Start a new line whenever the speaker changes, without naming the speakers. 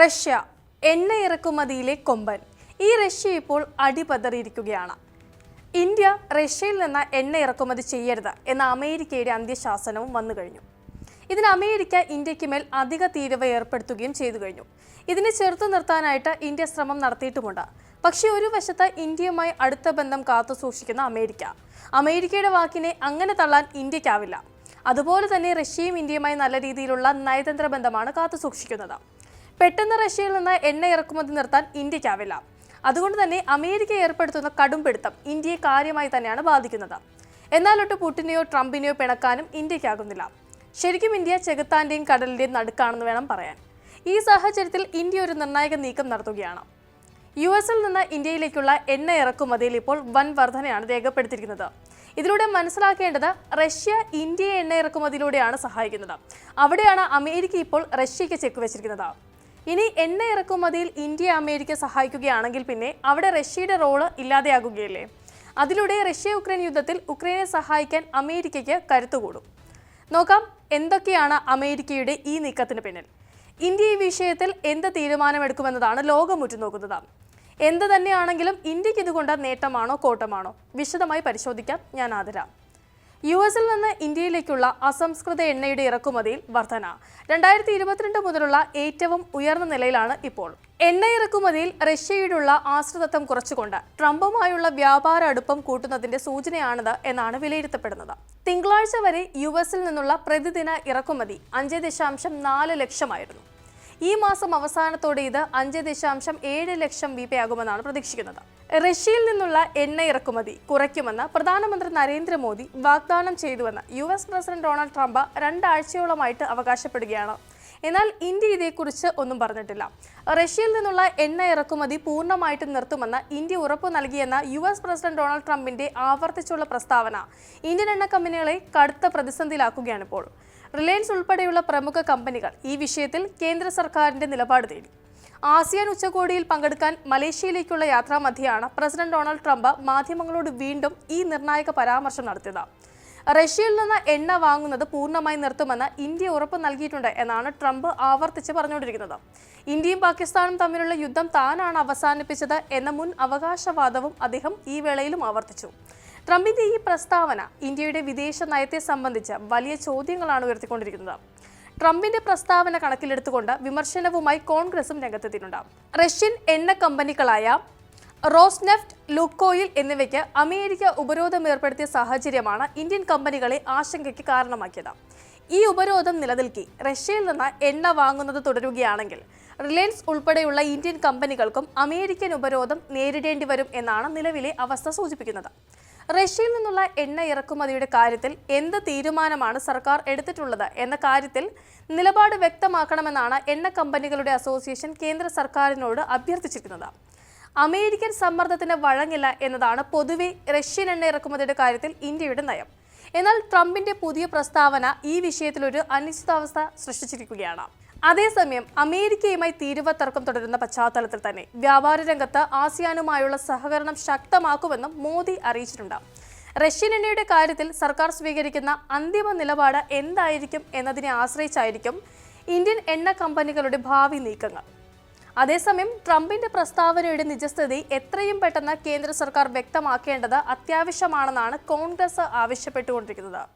Russia എണ്ണ ഇറക്കുമതിയിലെ കൊമ്പൻ ഈ റഷ്യ ഇപ്പോൾ അടിപതറിയിരിക്കുകയാണ് ഇന്ത്യ റഷ്യയിൽ നിന്ന് എണ്ണ ഇറക്കുമതി ചെയ്യരുത് എന്ന അമേരിക്കയുടെ അന്ത്യശാസനവും വന്നു കഴിഞ്ഞു ഇതിന് അമേരിക്ക ഇന്ത്യക്ക് മേൽ അധിക തീരുവ ഏർപ്പെടുത്തുകയും ചെയ്തു കഴിഞ്ഞു ഇതിനെ ചെറുത്തു നിർത്താനായിട്ട് ഇന്ത്യ ശ്രമം നടത്തിയിട്ടുമുണ്ട് പക്ഷേ ഒരു വശത്ത് ഇന്ത്യയുമായി അടുത്ത ബന്ധം കാത്തു സൂക്ഷിക്കുന്ന അമേരിക്ക അമേരിക്കയുടെ വാക്കിനെ അങ്ങനെ തള്ളാൻ ഇന്ത്യക്കാവില്ല അതുപോലെ തന്നെ റഷ്യയും ഇന്ത്യയുമായി നല്ല രീതിയിലുള്ള നയതന്ത്ര ബന്ധമാണ് കാത്തു സൂക്ഷിക്കുന്നത് പെട്ടെന്ന് റഷ്യയിൽ നിന്ന് എണ്ണ ഇറക്കുമതി നിർത്താൻ ഇന്ത്യക്കാവില്ല അതുകൊണ്ട് തന്നെ അമേരിക്ക ഏർപ്പെടുത്തുന്ന കടുംപിടുത്തം ഇന്ത്യയെ കാര്യമായി തന്നെയാണ് ബാധിക്കുന്നത് എന്നാലൊട്ട് പുട്ടിനെയോ ട്രംപിനെയോ പിണക്കാനും ഇന്ത്യക്കാകുന്നില്ല ശരിക്കും ഇന്ത്യ ചെകുത്താന്റെയും കടലിന്റെയും നടുക്കാണെന്ന് വേണം പറയാൻ ഈ സാഹചര്യത്തിൽ ഇന്ത്യ ഒരു നിർണായക നീക്കം നടത്തുകയാണ് യു എസിൽ നിന്ന് ഇന്ത്യയിലേക്കുള്ള എണ്ണ ഇറക്കുമതിയിൽ ഇപ്പോൾ വൻ വർധനയാണ് രേഖപ്പെടുത്തിയിരിക്കുന്നത് ഇതിലൂടെ മനസ്സിലാക്കേണ്ടത് റഷ്യ ഇന്ത്യയെ എണ്ണ ഇറക്കുമതിയിലൂടെയാണ് സഹായിക്കുന്നത് അവിടെയാണ് അമേരിക്ക ഇപ്പോൾ റഷ്യയ്ക്ക് ചെക്ക് വെച്ചിരിക്കുന്നത് ഇനി എണ്ണ ഇറക്കുമതിയിൽ ഇന്ത്യ അമേരിക്ക സഹായിക്കുകയാണെങ്കിൽ പിന്നെ അവിടെ റഷ്യയുടെ റോള് ഇല്ലാതെയാകുകയല്ലേ അതിലൂടെ റഷ്യ ഉക്രൈൻ യുദ്ധത്തിൽ ഉക്രൈനെ സഹായിക്കാൻ അമേരിക്കയ്ക്ക് കരുത്തുകൂടും നോക്കാം എന്തൊക്കെയാണ് അമേരിക്കയുടെ ഈ നീക്കത്തിന് പിന്നിൽ ഇന്ത്യ ഈ വിഷയത്തിൽ എന്ത് തീരുമാനമെടുക്കുമെന്നതാണ് ലോകം ഉറ്റുനോക്കുന്നത് എന്ത് തന്നെയാണെങ്കിലും ഇന്ത്യക്ക് ഇതുകൊണ്ട് നേട്ടമാണോ കോട്ടമാണോ വിശദമായി പരിശോധിക്കാം ഞാൻ ആദരാം യു എസിൽ നിന്ന് ഇന്ത്യയിലേക്കുള്ള അസംസ്കൃത എണ്ണയുടെ ഇറക്കുമതിയിൽ വർധന രണ്ടായിരത്തി ഇരുപത്തിരണ്ട് മുതലുള്ള ഏറ്റവും ഉയർന്ന നിലയിലാണ് ഇപ്പോൾ എണ്ണ ഇറക്കുമതിയിൽ റഷ്യയോടുള്ള ആശ്രിതത്വം കുറച്ചുകൊണ്ട് ട്രംപുമായുള്ള വ്യാപാര അടുപ്പം കൂട്ടുന്നതിന്റെ സൂചനയാണിത് എന്നാണ് വിലയിരുത്തപ്പെടുന്നത് തിങ്കളാഴ്ച വരെ യു എസിൽ നിന്നുള്ള പ്രതിദിന ഇറക്കുമതി അഞ്ച് ദശാംശം നാല് ലക്ഷമായിരുന്നു ഈ മാസം അവസാനത്തോടെ ഇത് അഞ്ച് ദശാംശം ഏഴ് ലക്ഷം വീപ്പയാകുമെന്നാണ് പ്രതീക്ഷിക്കുന്നത് റഷ്യയിൽ നിന്നുള്ള എണ്ണ ഇറക്കുമതി കുറയ്ക്കുമെന്ന് പ്രധാനമന്ത്രി നരേന്ദ്രമോദി വാഗ്ദാനം ചെയ്തുവെന്ന് U S president Donald Trump രണ്ടാഴ്ചയോളമായിട്ട് അവകാശപ്പെടുകയാണ് എന്നാൽ ഇന്ത്യ ഇതേക്കുറിച്ച് ഒന്നും പറഞ്ഞിട്ടില്ല റഷ്യയിൽ നിന്നുള്ള എണ്ണ ഇറക്കുമതി പൂർണ്ണമായിട്ടും നിർത്തുമെന്ന് ഇന്ത്യ ഉറപ്പു നൽകിയെന്ന യു എസ് പ്രസിഡന്റ് ഡൊണാൾഡ് ട്രംപിന്റെ ആവർത്തിച്ചുള്ള പ്രസ്താവന ഇന്ത്യൻ എണ്ണ കമ്പനികളെ കടുത്ത പ്രതിസന്ധിയിലാക്കുകയാണിപ്പോൾ റിലയൻസ് ഉൾപ്പെടെയുള്ള പ്രമുഖ കമ്പനികൾ ഈ വിഷയത്തിൽ കേന്ദ്ര സർക്കാരിന്റെ നിലപാട് തേടി ആസിയാൻ ഉച്ചകോടിയിൽ പങ്കെടുക്കാൻ മലേഷ്യയിലേക്കുള്ള മധ്യയാണ് പ്രസിഡന്റ് ഡൊണാൾഡ് ട്രംപ് മാധ്യമങ്ങളോട് വീണ്ടും ഈ നിർണായക പരാമർശം നടത്തിയത് റഷ്യയിൽ നിന്ന് എണ്ണ വാങ്ങുന്നത് പൂർണ്ണമായി നിർത്തുമെന്ന് ഇന്ത്യ ഉറപ്പ് നൽകിയിട്ടുണ്ട് എന്നാണ് ട്രംപ് ആവർത്തിച്ച് പറഞ്ഞുകൊണ്ടിരിക്കുന്നത് ഇന്ത്യയും പാകിസ്ഥാനും തമ്മിലുള്ള യുദ്ധം താനാണ് അവസാനിപ്പിച്ചത് എന്ന മുൻ അവകാശവാദവും അദ്ദേഹം ഈ വേളയിലും ആവർത്തിച്ചു ട്രംപിന്റെ ഈ പ്രസ്താവന ഇന്ത്യയുടെ വിദേശ നയത്തെ സംബന്ധിച്ച് വലിയ ചോദ്യങ്ങളാണ് ഉയർത്തിക്കൊണ്ടിരിക്കുന്നത് ട്രംപിന്റെ പ്രസ്താവന കണക്കിലെടുത്തുകൊണ്ട് വിമർശനവുമായി കോൺഗ്രസും രംഗത്തെത്തിയിട്ടുണ്ട് റഷ്യൻ എണ്ണ കമ്പനികളായ റോസ്നെഫ്റ്റ് ലുക്കോയിൽ എന്നിവയ്ക്ക് അമേരിക്ക ഉപരോധം ഏർപ്പെടുത്തിയ സാഹചര്യമാണ് ഇന്ത്യൻ കമ്പനികളെ ആശങ്കയ്ക്ക് കാരണമാക്കിയത് ഈ ഉപരോധം നിലനിൽക്കി റഷ്യയിൽ നിന്ന് എണ്ണ വാങ്ങുന്നത് തുടരുകയാണെങ്കിൽ റിലയൻസ് ഉൾപ്പെടെയുള്ള ഇന്ത്യൻ കമ്പനികൾക്കും അമേരിക്കൻ ഉപരോധം നേരിടേണ്ടി വരും എന്നാണ് നിലവിലെ അവസ്ഥ സൂചിപ്പിക്കുന്നത് റഷ്യയിൽ നിന്നുള്ള എണ്ണ ഇറക്കുമതിയുടെ കാര്യത്തിൽ എന്ത് തീരുമാനമാണ് സർക്കാർ എടുത്തിട്ടുള്ളത് എന്ന കാര്യത്തിൽ നിലപാട് വ്യക്തമാക്കണമെന്നാണ് എണ്ണ കമ്പനികളുടെ അസോസിയേഷൻ കേന്ദ്ര സർക്കാരിനോട് അഭ്യർത്ഥിച്ചിരിക്കുന്നത് അമേരിക്കൻ സമ്മർദ്ദത്തിന് വഴങ്ങില്ല എന്നതാണ് പൊതുവെ റഷ്യൻ എണ്ണ ഇറക്കുമതിയുടെ കാര്യത്തിൽ ഇന്ത്യയുടെ നയം എന്നാൽ ട്രംപിന്റെ പുതിയ പ്രസ്താവന ഈ വിഷയത്തിലൊരു അനിശ്ചിതാവസ്ഥ സൃഷ്ടിച്ചിരിക്കുകയാണ് അതേസമയം അമേരിക്കയുമായി തീരുവ തർക്കം തുടരുന്ന പശ്ചാത്തലത്തിൽ തന്നെ വ്യാപാര രംഗത്ത് ആസിയാനുമായുള്ള സഹകരണം ശക്തമാക്കുമെന്നും മോദി അറിയിച്ചിട്ടുണ്ട് റഷ്യൻ എണ്ണയുടെ കാര്യത്തിൽ സർക്കാർ സ്വീകരിക്കുന്ന അന്തിമ നിലപാട് എന്തായിരിക്കും എന്നതിനെ ആശ്രയിച്ചായിരിക്കും ഇന്ത്യൻ എണ്ണ കമ്പനികളുടെ ഭാവി നീക്കങ്ങൾ അതേസമയം ട്രംപിന്റെ പ്രസ്താവനയുടെ നിജസ്ഥിതി എത്രയും പെട്ടെന്ന് കേന്ദ്ര സർക്കാർ വ്യക്തമാക്കേണ്ടത് അത്യാവശ്യമാണെന്നാണ് കോൺഗ്രസ് ആവശ്യപ്പെട്ടുകൊണ്ടിരിക്കുന്നത്